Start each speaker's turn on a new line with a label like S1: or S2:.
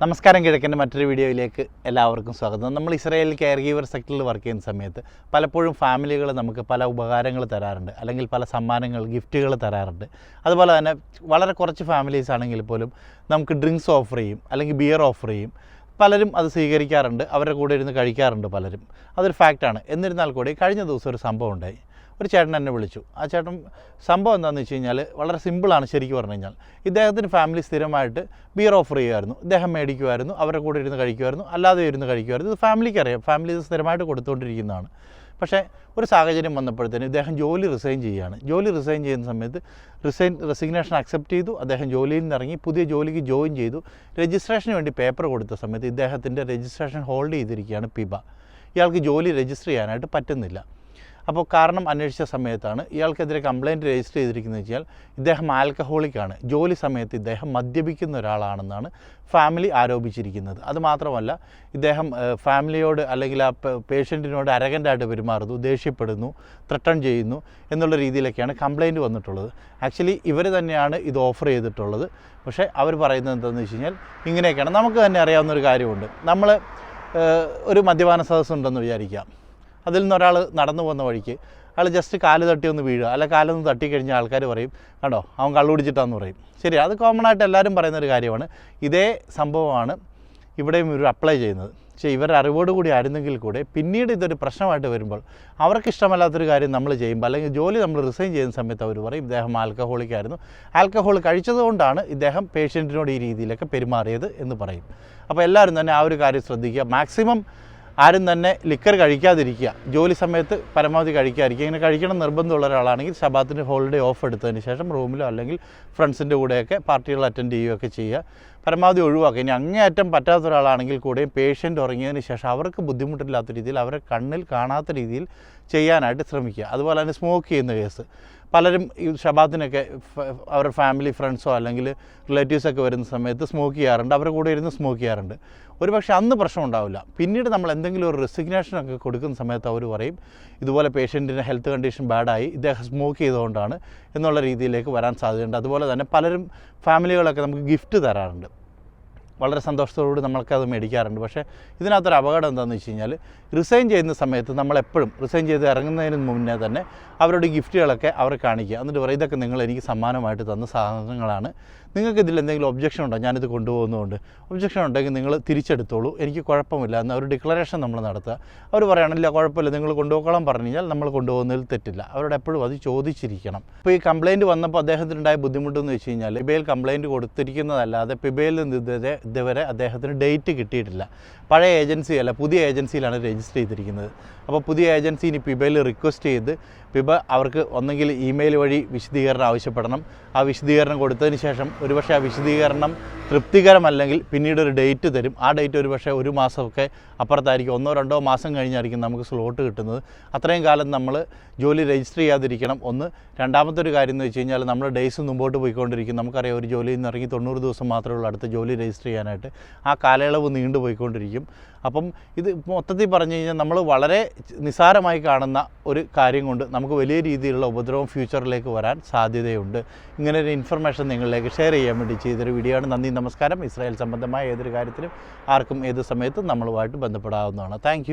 S1: നമസ്കാരം കിഴക്കന്റെ മറ്റൊരു വീഡിയോയിലേക്ക് എല്ലാവർക്കും സ്വാഗതം. നമ്മൾ ഇസ്രായേൽ കെയർ ഗീവർ സെക്ടറിൽ വർക്ക് ചെയ്യുന്ന സമയത്ത് പലപ്പോഴും ഫാമിലികൾ നമുക്ക് പല ഉപകാരങ്ങൾ തരാറുണ്ട്. അല്ലെങ്കിൽ പല സമ്മാനങ്ങൾ ഗിഫ്റ്റുകൾ തരാറുണ്ട്. അതുപോലെ തന്നെ വളരെ കുറച്ച് ഫാമിലീസ് ആണെങ്കിൽ പോലും നമുക്ക് ഡ്രിങ്ക്സ് ഓഫർ ചെയ്യും അല്ലെങ്കിൽ ബിയർ ഓഫർ ചെയ്യും. പലരും അത് സ്വീകരിക്കാറുണ്ട്. അവരുടെ കൂടെ ഇരുന്ന് കഴിക്കാറുണ്ട് പലരും. അതൊരു ഫാക്റ്റാണ് എന്നിരുന്നാൽ കൂടി കഴിഞ്ഞ ദിവസം ഒരു സംഭവം ഉണ്ടായി. ഒരു ചേട്ടൻ എന്നെ വിളിച്ചു. ആ ചേട്ടൻ സംഭവം എന്താണെന്ന് വെച്ച് കഴിഞ്ഞാൽ വളരെ സിമ്പിളാണ് ശരിക്കും പറഞ്ഞു കഴിഞ്ഞാൽ ഇദ്ദേഹത്തിന്റെ ഫാമിലി സ്ഥിരമായിട്ട് ബിയർ ഓഫർ ചെയ്യുമായിരുന്നു ഇദ്ദേഹം മേടിക്കുമായിരുന്നു അവരുടെ കൂടെ ഇരുന്ന് കഴിക്കുമായിരുന്നു അല്ലാതെ ഇരുന്ന് കഴിക്കുമായിരുന്നു ഇത് ഫാമിലിക്ക് അറിയാം. ഫാമിലി സ്ഥിരമായിട്ട് കൊടുത്തുകൊണ്ടിരിക്കുന്നതാണ്. പക്ഷേ ഒരു സാഹചര്യം വന്നപ്പോഴത്തേനും ഇദ്ദേഹം ജോലി റിസൈൻ ചെയ്യുകയാണ്. ജോലി റിസൈൻ ചെയ്യുന്ന സമയത്ത് റിസൈൻ റെസിഗ്നേഷൻ അക്സെപ്റ്റ് ചെയ്തു. അദ്ദേഹം ജോലിയിൽ നിന്ന് ഇറങ്ങി പുതിയ ജോലിക്ക് ജോയിൻ ചെയ്തു. രജിസ്ട്രേഷന് വേണ്ടി പേപ്പർ കൊടുത്ത സമയത്ത് ഇദ്ദേഹത്തിന്റെ രജിസ്ട്രേഷൻ ഹോൾഡ് ചെയ്തിരിക്കുകയാണ് പിബ. ഇയാൾക്ക് ജോലി രജിസ്റ്റർ ചെയ്യാനായിട്ട് പറ്റുന്നില്ല. അപ്പോൾ കാരണം അന്വേഷിച്ച സമയത്താണ് ഇയാൾക്കെതിരെ കംപ്ലയിന്റ് രജിസ്റ്റർ ചെയ്തിരിക്കുന്നത് വെച്ചാൽ ഇദ്ദേഹം ആൽക്കഹോളിക്കാണ് ജോലി സമയത്ത് ഇദ്ദേഹം മദ്യപിക്കുന്ന ഒരാളാണെന്നാണ് ഫാമിലി ആരോപിച്ചിരിക്കുന്നത്. അതുമാത്രമല്ല ഇദ്ദേഹം ഫാമിലിയോട് അല്ലെങ്കിൽ ആ പേഷ്യന്റിനോട് അരകന്റായിട്ട് പെരുമാറുന്നു ദേഷ്യപ്പെടുന്നു ത്രട്ടൺ ചെയ്യുന്നു എന്നുള്ള രീതിയിലൊക്കെയാണ് കംപ്ലയിന്റ് വന്നിട്ടുള്ളത്. ആക്ച്വലി ഇവർ തന്നെയാണ് ഇത് ഓഫർ ചെയ്തിട്ടുള്ളത്. പക്ഷേ അവർ പറയുന്നത് എന്താണെന്ന് വെച്ച് കഴിഞ്ഞാൽ ഇങ്ങനെയൊക്കെയാണ്. നമുക്ക് തന്നെ അറിയാവുന്ന ഒരു കാര്യമുണ്ട്. നമ്മൾ ഒരു മദ്യപാന സദസ്സുണ്ടെന്ന് വിചാരിക്കാം. അതിൽ നിന്ന് ഒരാൾ നടന്നു പോകുന്ന വഴിക്ക് അയാൾ ജസ്റ്റ് കാൽ തട്ടി ഒന്ന് വീഴുക. അല്ല കാലൊന്ന് തട്ടിക്കഴിഞ്ഞാൽ ആൾക്കാർ പറയും കണ്ടോ അവൻ കള്ളു കുടിച്ചിട്ടാന്ന് പറയും. ശരി അത് കോമൺ ആയിട്ട് എല്ലാവരും പറയുന്ന ഒരു കാര്യമാണ്. ഇതേ സംഭവമാണ് ഇവിടെയും ഇവർ അപ്ലൈ ചെയ്യുന്നത്. പക്ഷേ ഇവരുടെ അറിവോട് കൂടി ആയിരുന്നെങ്കിൽ കൂടെ പിന്നീട് ഇതൊരു പ്രശ്നമായിട്ട് വരുമ്പോൾ അവർക്ക് ഇഷ്ടമല്ലാത്തൊരു കാര്യം നമ്മൾ ചെയ്യുമ്പോൾ അല്ലെങ്കിൽ ജോലി നമ്മൾ റിസൈൻ ചെയ്യുന്ന സമയത്ത് അവർ പറയും ഇദ്ദേഹം ആൽക്കഹോളിക് ആയിരുന്നു. ആൽക്കഹോൾ കഴിച്ചതുകൊണ്ടാണ് ഇദ്ദേഹം പേഷ്യന്റിനോട് ഈ രീതിയിലൊക്കെ പെരുമാറിയത് എന്ന് പറയും. അപ്പോൾ എല്ലാവരും തന്നെ ആ ഒരു കാര്യം ശ്രദ്ധിക്കുക. മാക്സിമം ആരും തന്നെ ലിക്കർ കഴിക്കാതിരിക്കുക. ജോലി സമയത്ത് പരമാവധി കഴിക്കാതിരിക്കുക. ഇങ്ങനെ കഴിക്കണം നിർബന്ധമുള്ള ഒരാളാണെങ്കിൽ ശബാത്തിന് ഹോളിഡേ ഓഫ് എടുത്തതിന് ശേഷം റൂമിലോ അല്ലെങ്കിൽ ഫ്രണ്ട്സിന്റെ കൂടെയൊക്കെ പാർട്ടികൾ അറ്റൻഡ് ചെയ്യുകയൊക്കെ ചെയ്യുക. പരമാവധി ഒഴിവാക്കുക. ഇനി അങ്ങേയറ്റം പറ്റാത്ത ഒരാളാണെങ്കിൽ കൂടെയും പേഷ്യന്റ് ഉറങ്ങിയതിന് ശേഷം അവർക്ക് ബുദ്ധിമുട്ടില്ലാത്ത രീതിയിൽ അവരെ കണ്ണിൽ കാണാത്ത രീതിയിൽ ചെയ്യാനായിട്ട് ശ്രമിക്കുക. അതുപോലെ തന്നെ സ്മോക്ക് ചെയ്യുന്ന കേസ് പലരും ഈ ഷബാത്തിനൊക്കെ അവരുടെ ഫാമിലി ഫ്രണ്ട്സോ അല്ലെങ്കിൽ റിലേറ്റീവ്സൊക്കെ വരുന്ന സമയത്ത് സ്മോക്ക് ചെയ്യാറുണ്ട്. അവരുടെ കൂടെ ഇരുന്ന് സ്മോക്ക് ചെയ്യാറുണ്ട്. ഒരു പക്ഷേ അന്ന് പ്രശ്നം ഉണ്ടാവില്ല. പിന്നീട് നമ്മൾ എന്തെങ്കിലും ഒരു റെസിഗ്നേഷൻ ഒക്കെ കൊടുക്കുന്ന സമയത്ത് അവർ പറയും ഇതുപോലെ പേഷ്യന്റിന്റെ ഹെൽത്ത് കണ്ടീഷൻ ബാഡായി ഇദ്ദേഹം സ്മോക്ക് ചെയ്തുകൊണ്ടാണ് എന്നുള്ള രീതിയിലേക്ക് വരാൻ സാധ്യതയുണ്ട്. അതുപോലെ തന്നെ പലരും ഫാമിലികളൊക്കെ നമുക്ക് ഗിഫ്റ്റ് തരാറുണ്ട്. വളരെ സന്തോഷത്തോടുകൂടി നമ്മൾക്കത് മേടിക്കാറുണ്ട്. പക്ഷേ ഇതിനകത്തൊരു അപകടം എന്താണെന്ന് വെച്ച് കഴിഞ്ഞാൽ റിസൈൻ ചെയ്യുന്ന സമയത്ത് നമ്മളെപ്പോഴും റിസൈൻ ചെയ്ത് ഇറങ്ങുന്നതിന് മുന്നേ തന്നെ അവരുടെ ഗിഫ്റ്റുകളൊക്കെ അവരെ കാണിക്കുക. എന്നിട്ട് പറയും ഇതൊക്കെ നിങ്ങൾ എനിക്ക് സമ്മാനമായിട്ട് തന്ന സാധനങ്ങളാണ്. നിങ്ങൾക്ക് ഇതിൽ എന്തെങ്കിലും ഒബ്ജക്ഷൻ ഉണ്ടോ? ഞാനിത് കൊണ്ടുപോകുന്നതുകൊണ്ട് ഒബ്ജക്ഷൻ ഉണ്ടെങ്കിൽ നിങ്ങൾ തിരിച്ചെടുത്തോളൂ. എനിക്ക് കുഴപ്പമില്ല. എന്ന് ഒരു ഡിക്ലറേഷൻ നമ്മൾ നടത്തുക. അവർ പറയുകയാണില്ല കുഴപ്പമില്ല നിങ്ങൾ കൊണ്ടുപോകണം പറഞ്ഞു കഴിഞ്ഞാൽ നമ്മൾ കൊണ്ടുപോകുന്നതിൽ തെറ്റില്ല. അവരോട് എപ്പോഴും അത് ചോദിച്ചിരിക്കണം. ഇപ്പോൾ ഈ കംപ്ലയിന്റ് വന്നപ്പോൾ അദ്ദേഹത്തിനുണ്ടായ ബുദ്ധിമുട്ടെന്ന് വെച്ച് കഴിഞ്ഞാൽ പിബയിൽ കംപ്ലയിന്റ് കൊടുത്തിരിക്കുന്നതല്ലാതെ പിബയിൽ നിന്ന് ഇതുവരെ അദ്ദേഹത്തിന് ഡേറ്റ് കിട്ടിയിട്ടില്ല. പഴയ ഏജൻസി അല്ല പുതിയ ഏജൻസിയിലാണ് രജിസ്റ്റർ ചെയ്തിരിക്കുന്നത്. അപ്പോൾ പുതിയ ഏജൻസി ഇനി പിബയിൽ റിക്വസ്റ്റ് ചെയ്ത് പിബ അവർക്ക് ഒന്നെങ്കിൽ ഇമെയിൽ വഴി വിശദീകരണം ആവശ്യപ്പെടണം. ആ വിശദീകരണം കൊടുത്തതിന് ശേഷം ഒരുപക്ഷെ ആ വിശദീകരണം തൃപ്തികരമല്ലെങ്കിൽ പിന്നീട് ഒരു ഡേറ്റ് തരും. ആ ഡേറ്റ് ഒരുപക്ഷെ ഒരു മാസമൊക്കെ അപ്പുറത്തായിരിക്കും. ഒന്നോ രണ്ടോ മാസം കഴിഞ്ഞായിരിക്കും നമുക്ക് സ്ലോട്ട് കിട്ടുന്നത്. അത്രയും കാലം നമ്മൾ ജോലി രജിസ്റ്റർ ചെയ്യാതിരിക്കണം. ഒന്ന് രണ്ടാമത്തെ ഒരു കാര്യം എന്ന് വെച്ച് കഴിഞ്ഞാൽ നമ്മൾ ഡേയ്സ് മുമ്പോട്ട് പോയിക്കൊണ്ടിരിക്കും. നമുക്കറിയാം ഒരു ജോലിയിൽ നിന്ന് ഇറങ്ങി തൊണ്ണൂറ് ദിവസം മാത്രമേ ഉള്ളൂ അടുത്ത ജോലി രജിസ്റ്റർ ചെയ്യാനായിട്ട് ആ കാലയളവ് നീണ്ടുപോയിക്കൊണ്ടിരിക്കും അപ്പം ഇത് മൊത്തത്തിൽ പറഞ്ഞു കഴിഞ്ഞാൽ നമ്മൾ വളരെ നിസ്സാരമായി കാണുന്ന ഒരു കാര്യം കൊണ്ട് നമുക്ക് വലിയ രീതിയിലുള്ള ഉപദ്രവം ഫ്യൂച്ചറിലേക്ക് വരാൻ സാധ്യതയുണ്ട്. ഇങ്ങനെ ഒരു ഇൻഫർമേഷൻ നിങ്ങളിലേക്ക് ഷെയർ ചെയ്യാൻ വേണ്ടി ചെയ്തൊരു വീഡിയോ ആണ്. നന്ദി നമസ്കാരം. ഇസ്രായേൽ സംബന്ധമായ ഏതൊരു കാര്യത്തിലും ആർക്കും ഏത് സമയത്തും നമ്മളുമായിട്ട് ബന്ധപ്പെടാവുന്നതാണ്. താങ്ക്